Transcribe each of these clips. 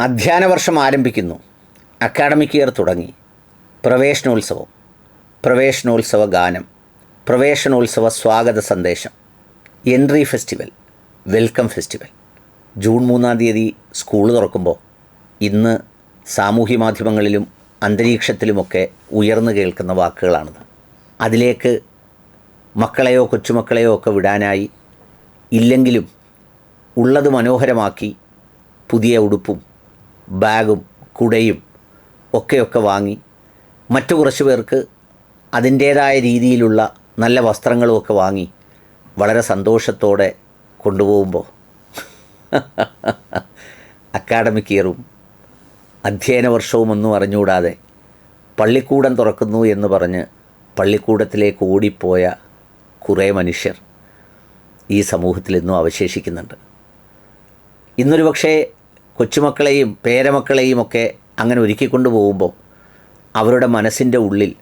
അധ്യയന വർഷം ആരംഭിക്കുന്നു. അക്കാഡമിക് ഇയർ തുടങ്ങി. പ്രവേശനോത്സവം. പ്രവേശനോത്സവ ഗാനം. പ്രവേശനോത്സവ സ്വാഗത സന്ദേശം. Entry festival welcome festival June മൂന്നാം തീയതി സ്കൂൾ തുറക്കുമ്പോൾ ഇന്ന് സാമൂഹ്യ മാധ്യമങ്ങളിലും അന്തരീക്ഷത്തിലുമൊക്കെ ഉയർന്നു കേൾക്കുന്ന വാക്കുകളാണത്. അതിലേക്ക് മക്കളെയോ കൊച്ചുമക്കളെയോ ഒക്കെ വിടാനായി ഇല്ലെങ്കിലും ഉള്ളത് മനോഹരമാക്കി പുതിയ ഉടുപ്പും ബാഗും കുടയും ഒക്കെയൊക്കെ വാങ്ങി മറ്റു കുറച്ച് പേർക്ക് അതിന്റേതായ രീതിയിലുള്ള നല്ല വസ്ത്രങ്ങളുമൊക്കെ വാങ്ങി വളരെ സന്തോഷത്തോടെ കൊണ്ടുപോകുമ്പോൾ അക്കാഡമിക് ഇയറും അധ്യയന വർഷവും ഒന്നും അറിഞ്ഞുകൂടാതെ പള്ളിക്കൂടം തുറക്കുന്നു എന്ന് പറഞ്ഞ് പള്ളിക്കൂടത്തിലേക്ക് ഓടിപ്പോയ കുറേ മനുഷ്യർ ഈ സമൂഹത്തിൽ ഇന്നും അവശേഷിക്കുന്നുണ്ട്. ഇന്നൊരു പക്ഷേ കൊച്ചുമക്കളെയും പേരമക്കളെയും ഒക്കെ അങ്ങനെ ഒരുക്കിക്കൊണ്ടു പോകുമ്പോൾ അവരുടെ മനസ്സിന്റെ ഉള്ളിൽ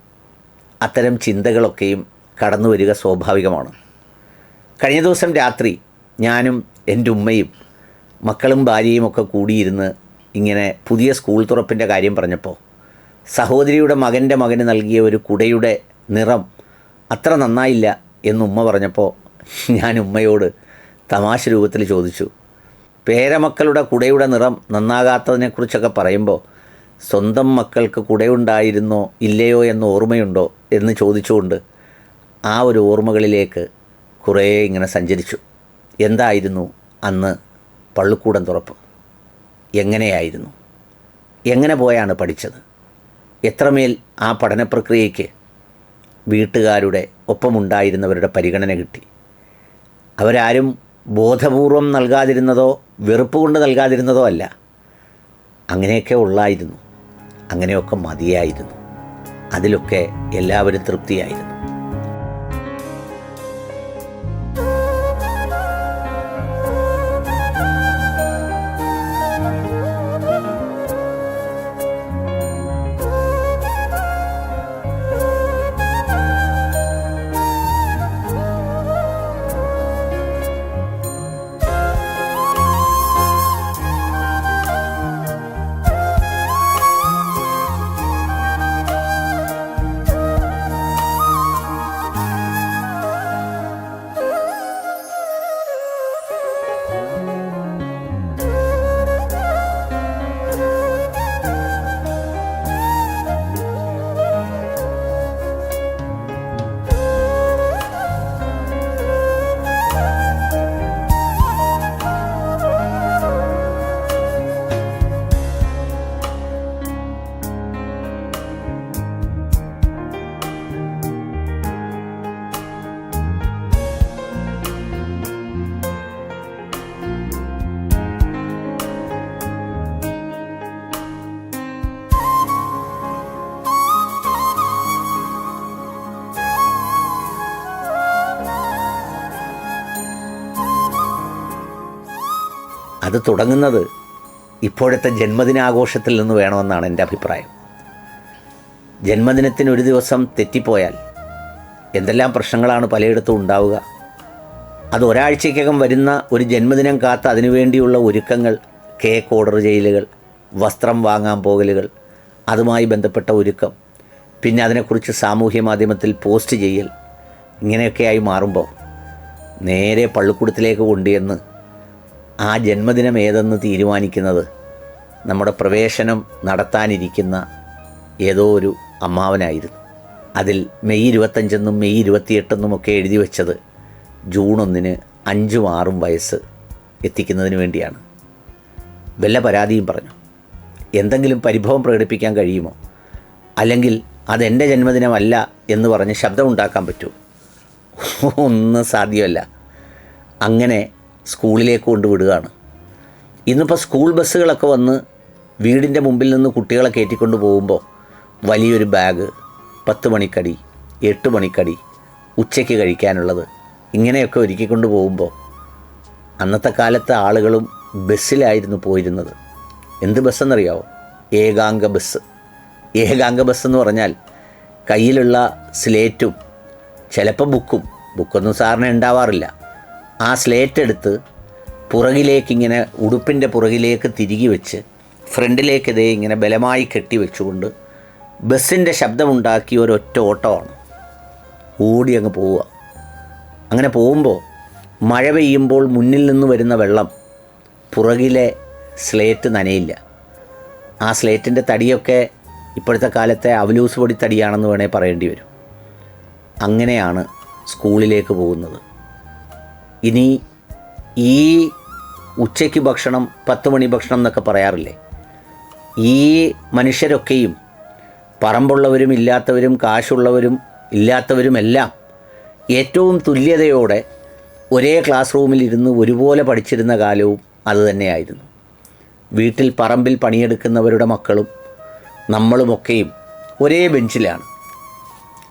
അത്തരം ചിന്തകളൊക്കെയും കടന്നു വരിക സ്വാഭാവികമാണ്. കഴിഞ്ഞ ദിവസം രാത്രി ഞാനും എന്റെ ഉമ്മയും മക്കളും ഭാര്യയും ഒക്കെ കൂടിയിരുന്ന് ഇങ്ങനെ പുതിയ സ്കൂൾ തുറപ്പിന്റെ കാര്യം പറഞ്ഞപ്പോൾ സഹോദരിയുടെ മകന്റെ മകന് നൽകിയ ഒരു കുടയുടെ നിറം അത്ര നന്നായില്ല എന്ന് ഉമ്മ പറഞ്ഞപ്പോൾ ഞാൻ ഉമ്മയോട് തമാശ രൂപത്തിൽ ചോദിച്ചു പേരമക്കളുടെ കുടയുടെ നിറം നന്നാകാത്തതിനെക്കുറിച്ചൊക്കെ പറയുമ്പോൾ സ്വന്തം മക്കൾക്ക് കുടയുണ്ടായിരുന്നോ ഇല്ലയോ എന്ന് ഓർമ്മയുണ്ടോ? എന്ന് ചോദിച്ചുകൊണ്ട് ആ ഒരു ഓർമ്മകളിലേക്ക് കുറേ ഇങ്ങനെ സഞ്ചരിച്ചു. എന്തായിരുന്നു അന്ന് പള്ളിക്കൂടം തുറപ്പ്? എങ്ങനെയായിരുന്നു? എങ്ങനെ പോയാണ് പഠിച്ചത്? എത്രമേൽ ആ പഠന പ്രക്രിയയ്ക്ക് വീട്ടുകാരുടെ ഒപ്പമുണ്ടായിരുന്നവരുടെ പരിഗണന കിട്ടി? അവരാരും ബോധപൂർവം നൽകാതിരുന്നതോ വെറുപ്പ് കൊണ്ട് നൽകാതിരുന്നതോ അല്ല. അങ്ങനെയൊക്കെ ഉള്ളായിരുന്നു. അങ്ങനെയൊക്കെ മതിയായിരുന്നു. അതിലൊക്കെ എല്ലാവരും തൃപ്തിയായിരുന്നു. അത് തുടങ്ങുന്നത് ഇപ്പോഴത്തെ ജന്മദിനാഘോഷത്തിൽ നിന്ന് വേണമെന്നാണ് എന്റെ അഭിപ്രായം. ജന്മദിനത്തിന് ഒരു ദിവസം തെറ്റിപ്പോയാൽ എന്തെല്ലാം പ്രശ്നങ്ങളാണ് പലയിടത്തും ഉണ്ടാവുക. അത് ഒരാഴ്ചയ്ക്കകം വരുന്ന ഒരു ജന്മദിനം കാത്ത് അതിനുവേണ്ടിയുള്ള ഒരുക്കങ്ങൾ കേക്ക് ഓർഡർ ചെയ്യലുകൾ വസ്ത്രം വാങ്ങാൻ പോകലുകൾ അതുമായി ബന്ധപ്പെട്ട ഒരുക്കം പിന്നെ അതിനെക്കുറിച്ച് സാമൂഹ്യ മാധ്യമത്തിൽ പോസ്റ്റ് ചെയ്യൽ ഇങ്ങനെയൊക്കെയായി മാറുമ്പോൾ നേരെ പള്ളിക്കൂടത്തിലേക്ക് കൊണ്ടുചെന്ന് ആ ജന്മദിനം ഏതെന്ന് തീരുമാനിക്കുന്നത് നമ്മുടെ പ്രവേശനം നടത്താനിരിക്കുന്ന ഏതോ ഒരു അമ്മാവനായിരുന്നു. അതിൽ മെയ് ഇരുപത്തഞ്ചെന്നും മെയ് ഇരുപത്തിയെട്ടെന്നും ഒക്കെ എഴുതി വെച്ചത് ജൂൺ ഒന്നിന് അഞ്ചും ആറും വയസ്സ് എത്തിക്കുന്നതിന് വേണ്ടിയാണ്. വല്ല പരാതിയും പറഞ്ഞു? എന്തെങ്കിലും പരിഭവം പ്രകടിപ്പിക്കാൻ കഴിയുമോ? അല്ലെങ്കിൽ അതെന്റെ ജന്മദിനമല്ല എന്ന് പറഞ്ഞ് ശബ്ദമുണ്ടാക്കാൻ പറ്റുമോ? ഒന്നും സാധ്യമല്ല. അങ്ങനെ സ്കൂളിലേക്ക് കൊണ്ടുവിടുകയാണ്. ഇന്നിപ്പോൾ സ്കൂൾ ബസ്സുകളൊക്കെ വന്ന് വീടിന്റെ മുമ്പിൽ നിന്ന് കുട്ടികളെ കയറ്റിക്കൊണ്ട് പോകുമ്പോൾ വലിയൊരു ബാഗ് പത്ത് മണിക്കടി എട്ട് മണിക്കടി ഉച്ചയ്ക്ക് കഴിക്കാനുള്ളത് ഇങ്ങനെയൊക്കെ ഒരുക്കിക്കൊണ്ട് പോകുമ്പോൾ അന്നത്തെ കാലത്തെ ആളുകളും ബസ്സിലായിരുന്നു പോയിരുന്നത്. എന്ത് ബസ്സെന്നറിയാവോ? ഏകാംഗ ബസ് ഏകാംഗ ബസ് എന്ന് പറഞ്ഞാൽ കയ്യിലുള്ള സ്ലേറ്റും ചിലപ്പോൾ ബുക്കും. ബുക്കൊന്നും സാറിന് ഉണ്ടാവാറില്ല. ആ സ്ലേറ്റ് എടുത്ത് പുറകിലേക്ക് ഇങ്ങനെ ഉടുപ്പിന്റെ പുറകിലേക്ക് തിരികെ വെച്ച് ഫ്രണ്ടിലേക്ക് ഇതേ ഇങ്ങനെ ബലമായി കെട്ടി വെച്ചുകൊണ്ട് ബസ്സിന്റെ ശബ്ദമുണ്ടാക്കിയ ഒരൊറ്റ ഓട്ടമാണ്. ഓടി അങ്ങ് പോവുക. അങ്ങനെ പോകുമ്പോൾ മഴ പെയ്യുമ്പോൾ മുന്നിൽ നിന്ന് വരുന്ന വെള്ളം പുറകിലെ സ്ലേറ്റ് നനയില്ല. ആ സ്ലേറ്റിന്റെ തടിയൊക്കെ ഇപ്പോഴത്തെ കാലത്തെ അവലൂസ് പൊടി തടിയാണെന്ന് വേണേൽ പറയേണ്ടി വരും. അങ്ങനെയാണ് സ്കൂളിലേക്ക് പോകുന്നത്. ഇനി ഈ ഉച്ചയ്ക്ക് ഭക്ഷണം പത്ത് മണി ഭക്ഷണം എന്നൊക്കെ പറയാറില്ലേ? ഈ മനുഷ്യരൊക്കെയും പറമ്പുള്ളവരും ഇല്ലാത്തവരും കാശുള്ളവരും ഇല്ലാത്തവരുമെല്ലാം ഏറ്റവും തുല്യതയോടെ ഒരേ ക്ലാസ് റൂമിൽ ഇരുന്ന് ഒരുപോലെ പഠിച്ചിരുന്ന കാലവും അതുതന്നെയായിരുന്നു വീട്ടിൽ പറമ്പിൽ പണിയെടുക്കുന്നവരുടെ മക്കളും നമ്മളുമൊക്കെയും ഒരേ ബെഞ്ചിലാണ്.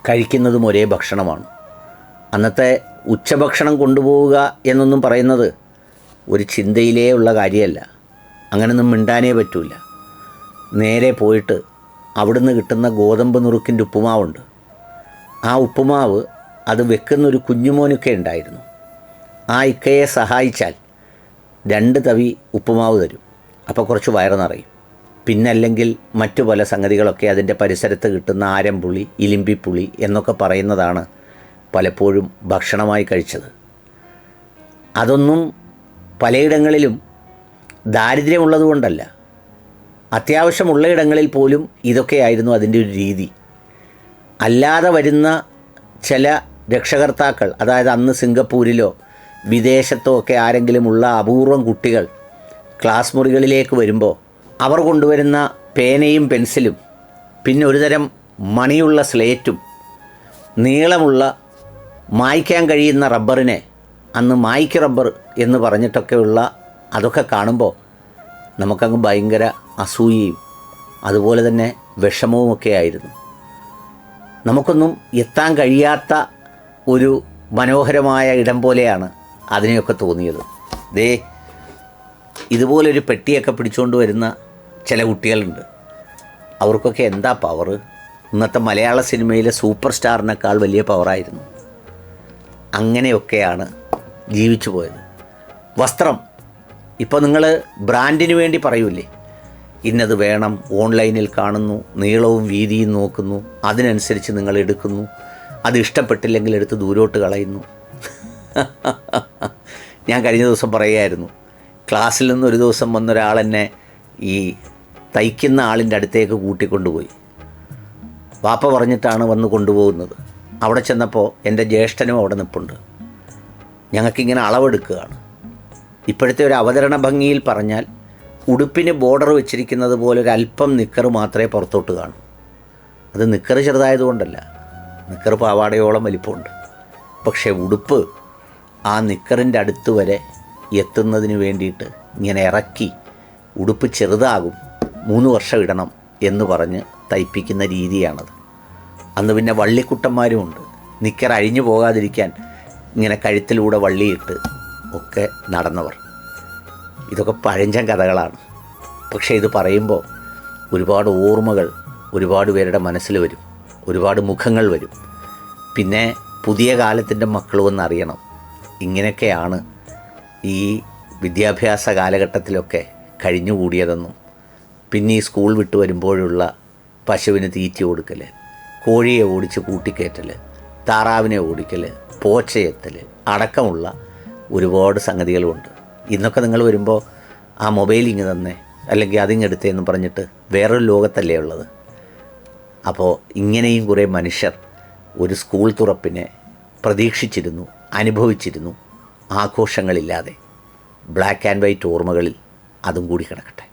കഴിക്കുന്നതും ഒരേ ഭക്ഷണമാണ്. അന്നത്തെ ഉച്ചഭക്ഷണം കൊണ്ടുപോവുക എന്നൊന്നും പറയുന്നത് ഒരു ചിന്തയിലേ ഉള്ള കാര്യമല്ല. അങ്ങനൊന്നും മിണ്ടാനേ പറ്റൂല. നേരെ പോയിട്ട് അവിടുന്ന് കിട്ടുന്ന ഗോതമ്പ് നുറുക്കിന്റെ ഉപ്പുമാവുണ്ട്. ആ ഉപ്പുമാവ് അത് വെക്കുന്നൊരു കുഞ്ഞുമോനൊക്കെ ഉണ്ടായിരുന്നു. ആ ഇക്കയെ സഹായിച്ചാൽ രണ്ട് തവി ഉപ്പുമാവ് തരും. അപ്പോൾ കുറച്ച് വയറ് നിറയും. പിന്നല്ലെങ്കിൽ മറ്റു പല സംഗതികളൊക്കെ അതിന്റെ പരിസരത്ത് കിട്ടുന്ന ആരംപുളി ഇലിമ്പിപ്പുളി എന്നൊക്കെ പറയുന്നതാണ് പലപ്പോഴും ഭക്ഷണമായി കഴിച്ചത്. അതൊന്നും പലയിടങ്ങളിലും ദാരിദ്ര്യമുള്ളതുകൊണ്ടല്ല. അത്യാവശ്യമുള്ള ഇടങ്ങളിൽ പോലും ഇതൊക്കെയായിരുന്നു അതിന്റെ ഒരു രീതി. അല്ലാതെ വരുന്ന ചില രക്ഷകർത്താക്കൾ അതായത് അന്ന് സിംഗപ്പൂരിലോ വിദേശത്തോ ഒക്കെ ആരെങ്കിലുമുള്ള അപൂർവം കുട്ടികൾ ക്ലാസ് മുറികളിലേക്ക് വരുമ്പോൾ അവർ കൊണ്ടുവരുന്ന പേനയും പെൻസിലും പിന്നെ ഒരുതരം മണിയുള്ള സ്ലേറ്റും നീളമുള്ള മായ്ക്കാൻ കഴിയുന്ന റബ്ബറിനെ അന്ന് മായ്ക്ക് റബ്ബർ എന്ന് പറഞ്ഞിട്ടൊക്കെയുള്ള അതൊക്കെ കാണുമ്പോൾ നമുക്കങ്ങ് ഭയങ്കര അസൂയയും അതുപോലെ തന്നെ വിഷമവുമൊക്കെ ആയിരുന്നു. നമുക്കൊന്നും എത്താൻ കഴിയാത്ത ഒരു മനോഹരമായ ഇടം പോലെയാണ് അതിനെയൊക്കെ തോന്നിയത്. ദേ ഇതുപോലൊരു പെട്ടിയൊക്കെ പിടിച്ചുകൊണ്ട് വരുന്ന ചില കുട്ടികളുണ്ട്. അവർക്കൊക്കെ എന്താ പവർ ഇന്നത്തെ മലയാള സിനിമയിലെ സൂപ്പർ സ്റ്റാറിനേക്കാൾ വലിയ പവറായിരുന്നു അങ്ങനെയൊക്കെയാണ് ജീവിച്ചു പോയത്. വസ്ത്രം. ഇപ്പോൾ നിങ്ങൾ ബ്രാൻഡിന് വേണ്ടി പറയൂലേ ഇന്നത് വേണം ഓൺലൈനിൽ കാണുന്നു നീളവും വീതിയും നോക്കുന്നു അതിനനുസരിച്ച് നിങ്ങൾ എടുക്കുന്നു അത് ഇഷ്ടപ്പെട്ടില്ലെങ്കിൽ എടുത്ത് ദൂരോട്ട് കളയുന്നു. ഞാൻ കഴിഞ്ഞ ദിവസം പറയുമായിരുന്നു ക്ലാസ്സിൽ നിന്ന് ഒരു ദിവസം വന്നൊരാൾ എന്നെ ഈ തയ്ക്കുന്ന ആളിന്റെ അടുത്തേക്ക് കൂട്ടിക്കൊണ്ടുപോയി. വാപ്പ പറഞ്ഞിട്ടാണ് വന്ന് കൊണ്ടുപോകുന്നത്. അവിടെ ചെന്നപ്പോൾ എന്റെ ജ്യേഷ്ഠനും അവിടെ നിൽപ്പുണ്ട് ഞങ്ങൾക്കിങ്ങനെ അളവെടുക്കുകയാണ്. ഇപ്പോഴത്തെ ഒരു അവതരണ ഭംഗിയിൽ പറഞ്ഞാൽ ഉടുപ്പിന് ബോർഡർ വെച്ചിരിക്കുന്നത് പോലെ ഒരു അല്പം നിക്കർ മാത്രമേ പുറത്തോട്ട് കാണൂ. അത് നിക്കർ ചെറുതായതുകൊണ്ടല്ല. നിക്കർ പാവാടയോളം വലിപ്പമുണ്ട്. പക്ഷേ ഉടുപ്പ് ആ നിക്കറിന്റെ അടുത്ത് വരെ എത്തുന്നതിന് വേണ്ടിയിട്ട് ഇങ്ങനെ ഇറക്കി ഉടുപ്പ് ചെറുതാകും മൂന്ന് വർഷം ഇടണം എന്ന് പറഞ്ഞ് തയ്പ്പിക്കുന്ന രീതിയാണത്. അന്ന് പിന്നെ വള്ളിക്കുട്ടന്മാരുമുണ്ട് നിക്കർ അഴിഞ്ഞു പോകാതിരിക്കാൻ ഇങ്ങനെ കഴുത്തിലൂടെ വള്ളിയിട്ട് ഒക്കെ നടന്നവർ. ഇതൊക്കെ പഴഞ്ചൻ കഥകളാണ്. പക്ഷേ ഇത് പറയുമ്പോൾ ഒരുപാട് ഓർമ്മകൾ ഒരുപാട് പേരുടെ മനസ്സിൽ വരും. ഒരുപാട് മുഖങ്ങൾ വരും. പിന്നെ പുതിയ കാലത്തിന്റെ മക്കളും അറിയണം. ഇങ്ങനെയൊക്കെയാണ് ഈ വിദ്യാഭ്യാസ കാലഘട്ടത്തിലൊക്കെ കഴിഞ്ഞുകൂടിയതെന്നും പിന്നെ ഈ സ്കൂൾ വിട്ട് വരുമ്പോഴുള്ള പശുവിന് തീറ്റി കൊടുക്കൽ കോഴിയെ ഓടിച്ച് കൂട്ടിക്കയറ്റൽ താറാവിനെ ഓടിക്കൽ പോച്ചയെത്തൽ അടക്കമുള്ള ഒരുപാട് സംഗതികളുമുണ്ട് ഇന്നൊക്കെ നിങ്ങൾ വരുമ്പോൾ ആ മൊബൈൽ ഇങ്ങ് തന്നെ അല്ലെങ്കിൽ അതിങ്ങെടുത്തേ എന്ന് പറഞ്ഞിട്ട് വേറൊരു ലോകത്തല്ലേ ഉള്ളത്? അപ്പോൾ ഇങ്ങനെയും കുറേ മനുഷ്യർ ഒരു സ്കൂൾ തുറപ്പിനെ പ്രതീക്ഷിച്ചിരുന്നു അനുഭവിച്ചിരുന്നു ആഘോഷങ്ങളില്ലാതെ. ബ്ലാക്ക് ആൻഡ് വൈറ്റ് ഓർമ്മകളിൽ അതും കൂടി കിടക്കട്ടെ.